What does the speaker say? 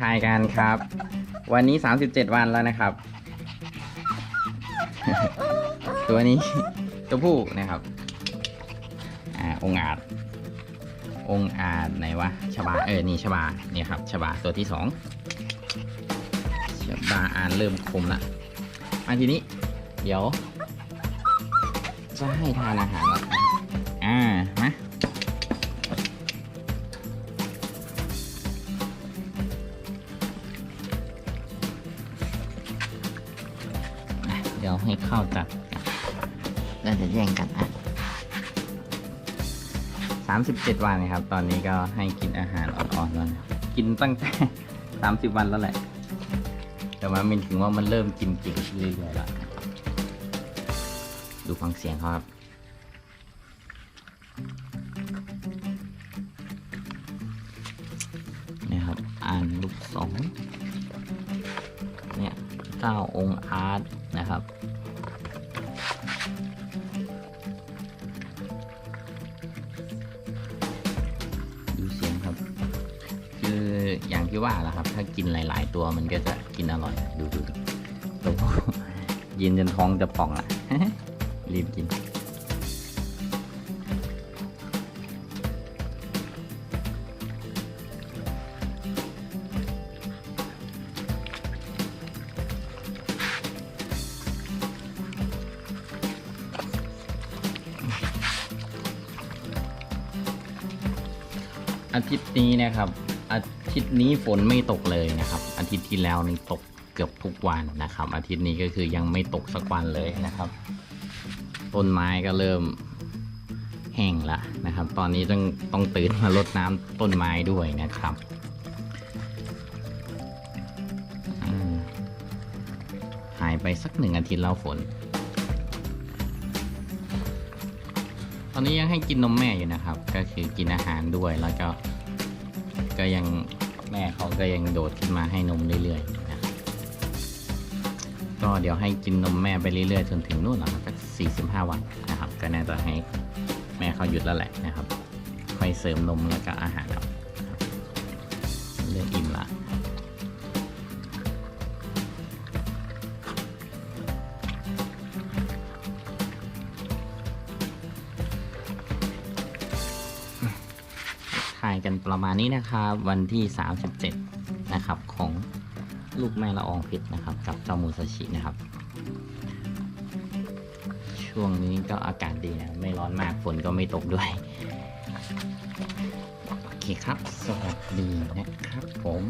ทายกันครับ วันนี้ 37 วันแล้วนะครับ ตัวนี้ตัวผู้นะครับ อ่า องอาจ องอาจไหนวะชบา เออ นี่ชบา เนี่ยครับชบาตัวที่สองชบาอ่านเริ่มคมละมาทีนี้ เดี๋ยว จะให้ทานอาหารแล้วอ่า มา เดี๋ยวให้เข้าจัดกันแล้วจะแย่งกันอะสามสิบเจ็ดวันนะครับ ตอนนี้ก็ให้กินอาหารอ่อนๆแล้วนะกินตั้งแต่สามสิบวันแล้วแหละ แต่ว่ามันถึงว่ามันเริ่มกินจริงเรื่อยๆแล้วดูฟังเสียงเขาครับนี่ครับ อ่านลูกสอง เจ้าองค์อาร์ตนะครับ ดูเสียงครับ คืออย่างที่ว่าแหละครับ ถ้ากินหลาย ๆ ตัวมันก็จะกินอร่อย ดูดูดูตัวผู้ยินจนท้องจะป่องอะรีบกิน อาทิตย์นี้นะครับ อาทิตย์นี้ฝนไม่ตกเลยนะครับ อาทิตย์ที่แล้วนี่ตกเกือบทุกวันนะครับ อาทิตย์นี้ก็คือยังไม่ตกสักวันเลยนะครับ ต้นไม้ก็เริ่มแห้งละนะครับ ตอนนี้ต้องต้องตื่นมารดน้ำต้นไม้ด้วยนะครับหายไปสักหนึ่งอาทิตย์แล้วฝน อนนี้ยังให้กินนมแม่อยู่นะครับ ก็คือกินอาหารด้วยแล้วก็ ก็ยังแม่เขาก็ยังโดดขึ้นมาให้นมเรื่อยๆนะครับก็เดี๋ยวให้กินนมแม่ไปเรื่อยๆจนถึงนู่นแหละครับก็45 วันนะครับ ก็น่าจะให้แม่เขาหยุดแล้วแหละนะครับ ค่อยเสริมนมแล้วก็อาหารายกันประมาณนี้นะครับวันที่ 37 นะครับของลูกแม่ละอองเพชรนะครับ กับเจ้ามูซาชินะครับ ช่วงนี้ก็อากาศดีนะไม่ร้อนมากฝนก็ไม่ตกด้วยโอเคครับ สวัสดีนะครับผม